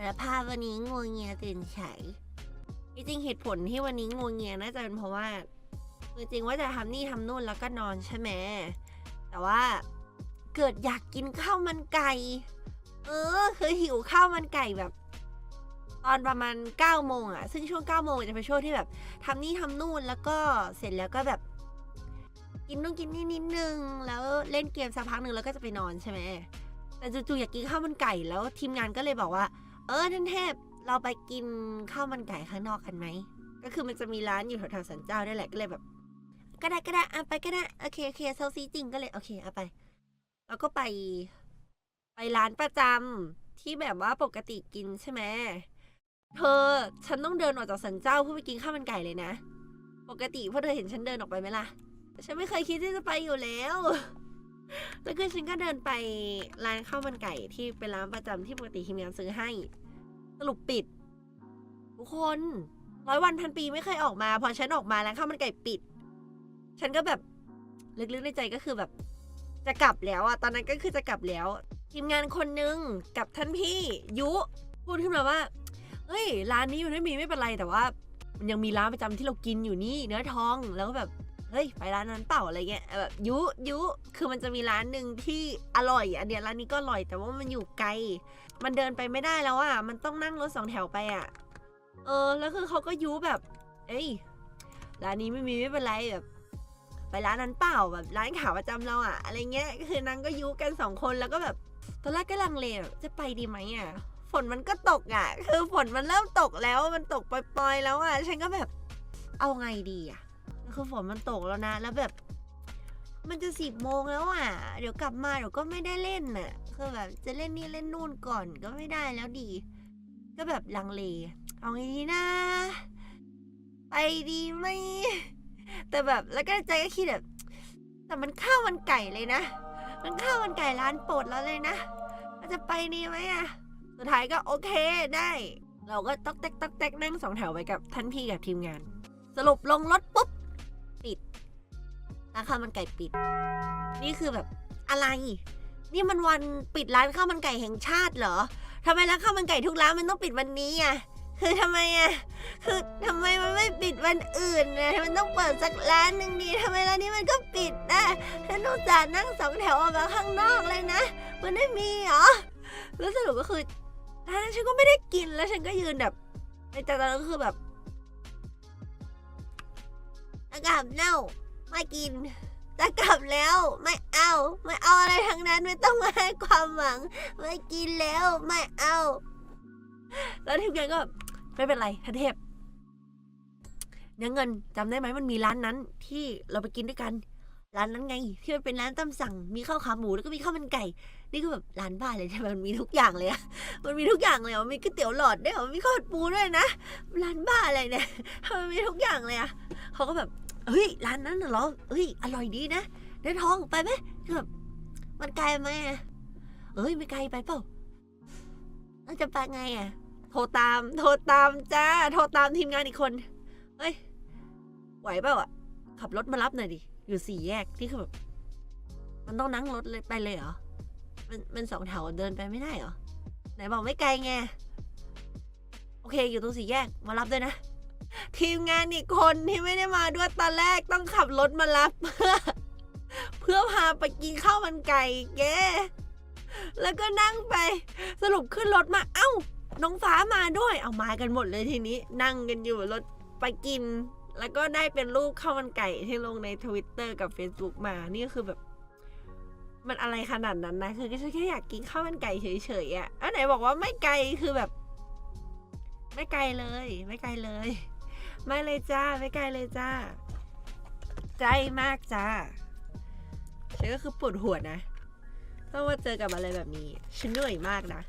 สารภาพวันนี้งวงเงียตื่นเฉยจริงๆเหตุผลที่วันนี้งวงเงียน่าจะเป็นเพราะว่าคือจริงว่าจะทำนี่ทำนู่นแล้วก็นอนใช่ไหมแต่ว่าเกิดอยากกินข้าวมันไก่ เออคือหิวข้าวมันไก่แบบ ตอนประมาณ9ก้าโมงอะซึ่งช่วง9ก้าโมงจะเป็นช่วงที่แบบทำนี่ทำนู่นแล้วก็เสร็จแล้วก็แบบ กินนู่นกินนี่นิดนึงแล้วเล่นเกมสักพักหนึ่งแล้วก็จะไปนอนใช่ไหมแต่จู่ๆอยากกินข้าวมันไก่แล้วทีมงานก็เลยบอกว่า เออท่านเทพ เราไปกินข้าวมันไก่ข้างนอกกันไหม ก็คือมันจะมีร้านอยู่แถวๆสันเจ้าได้แหละก็เลยแบบ ก็ได้ก็ได้อะไปก็ได้โอเคโอเคเซลซีจริงก็เลยโอเคเอาไป แล้วก็ไป ไปร้านประจำที่แบบว่าปกติกินใช่ไหมเธอฉันต้องเดินออกจากสันเจ้าเพื่อไปกินข้าวมันไก่เลยนะ ปกติพวกเธอเห็นฉันเดินออกไปไหมล่ะ ฉันไม่เคยคิดที่จะไปอยู่แล้ว แล้วคือฉันก็เดินไปร้านข้าวมันไก่ที่เป็นร้านประจำที่ปกติทีมงานซื้อให้ สรุปปิด ทุกคนร้อยวันพันปีไม่เคยออกมา พอฉันออกมาแล้วข้าวมันไก่ปิด ฉันก็แบบลึกๆในใจก็คือแบบ จะกลับแล้วอะตอนนั้นก็คือจะกลับแล้ว ทีมงานคนนึงกับท่านพี่ยุพูดขึ้นมาว่าเฮ้ยร้านนี้มันไม่มีไม่เป็นไรแต่ว่า มันยังมีร้านประจำที่เรากินอยู่นี่ เนื้อทองแล้วก็แบบ เฮ้ยไปร้านนั้นเปล่าอะไรเงี้ยแบบยุยุคือมันจะมีร้านหนึ่งที่อร่อย อันเนี้ยร้านนี้ก็อร่อยแต่ว่ามันอยู่ไกล มันเดินไปไม่ได้แล้วอะมันต้องนั่งรถสองแถวไปอะเออแล้วคือเขาก็ยุแบบ เอ้ยร้านนี้ไม่มีไม่เป็นไรแบบไปร้านนั้นเปล่าแบบร้านขาประจำเราอะ อะไรเงี้ยคือนางก็ยุกันสองคนแล้วก็แบบตอนแรกก็ลังเลจะไปดีไหมอะฝนมันก็ตกอะ คือฝนมันเริ่มตกแล้วมันตกปล่อยๆแล้วอะ ฉันก็แบบเอาไงดีอะ คือฝนมันตกแล้วนะ แล้วแบบ มันจะสิบโมงแล้วอะ เดี๋ยวกลับมาเดี๋ยวก็ไม่ได้เล่นน่ะ คือแบบจะเล่นนี่เล่นนู่นก่อนก็ไม่ได้แล้วดี ก็แบบลังเล เอางดีนะ ไปดีไหม แต่แบบแล้วก็ใจก็คิดแบบ แต่มันข้าวมันไก่เลยนะ มันข้าวมันไก่ร้านโปรดเราเลยนะเราจะไปดีไหมอะสุดท้ายก็โอเคได้ เราก็ต๊อกแต๊กต๊อกแต๊กนั่งสองแถวไปกับท่านพี่กับทีมงาน สรุปลงรถปุ๊บ ร้านข้าวมันไก่ปิด นี่คือแบบอะไร นี่มันวันปิดร้านข้าวมันไก่แห่งชาติเหรอทำไมร้านข้าวมันไก่ทุกร้านมันต้องปิดวันนี้อะคือทำไมอะคือทำไมมันไม่ปิดวันอื่นนะมันต้องเปิดสักร้านหนึ่งดีทำไมร้านนี้มันก็ปิดนะฉันต้องจานั่งสองแถวออกมาข้างนอกเลยนะ มันไม่มีเหรอแล้วสรุปก็คือร้านนั้นฉันก็ไม่ได้กินแล้วฉันก็ยืนแบบในใจตอนนั้นก็คือแบบจะกลับเน่า ไม่กิน จะกลับแล้วไม่เอาไม่เอาอะไรทั้งนั้นไม่ต้องมาให้ความหวัง ไม่กินแล้วไม่เอา แล้วทีมงานก็ไม่เป็นไรท่านเทพเนื้อเงินจำได้ไหมมันมีร้านนั้น ที่เราไปกินด้วยกัน ร้านนั้นไง ที่มันเป็นร้านตำสั่ง มีข้าวขาหมูแล้วก็มีข้าวมันไก่ นี่ก็แบบร้านบ้าเลยใช่ไหมมันมีทุกอย่างเลยอะมันมีทุกอย่างเลยอะมันมีก๋วยเตี๋ยวหลอดด้วยมีข้าวปูด้วยนะร้านบ้าอะไรเนี่ยมันมีทุกอย่างเลยอะเขาก็แบบ เฮ้ยร้านนั้นน่ะเหรอเฮ้ยอร่อยดีนะได้ทองไปไหมแบบมันไกลไหมอะเอ้ยไม่ไกลไปเปล่าเราจะไปไงอะ โทรตาม โทรตามจ้า โทรตามทีมงานอีกคน เฮ้ย ไหวเปล่าอะขับรถมารับหน่อยดิ อยู่สี่แยกที่คือแบบ มันต้องนั่งรถเลยไปเลยเหรอ มันมันสองแถวเดินไปไม่ได้เหรอ ไหนบอกไม่ไกลไง โอเค อยู่ตรงสี่แยก มารับด้วยนะ ทีมงานอีกคนที่ไม่ได้มาด้วยตอนแรกต้องขับรถมารับเพื่อ เพื่อพาไปกินข้าวมันไก่แกแล้วก็นั่งไป สรุปขึ้นรถมา เอ้า น้องฟ้ามาด้วย เอามากันหมดเลยทีนี้ นั่งกันอยู่รถไปกิน แล้วก็ได้เป็นรูปข้าวมันไก่ที่ลงในทวิตเตอร์กับ Facebook มา นี่คือแบบ มันอะไรขนาดนั้นนะ คือแค่อยากกินข้าวมันไก่เฉยๆอะ่ะอันไหนบอกว่าไม่ไกลคือแบบ ไม่ไกลเลย ไม่ไกลเลย ไม่เลยจ้าไม่ไกลเลยจ้า ใจมากจ้าฉันก็คือปวดหัวนะ ต้องมาเจอกับอะไรแบบนี้ ฉันเหนื่อยมากนะ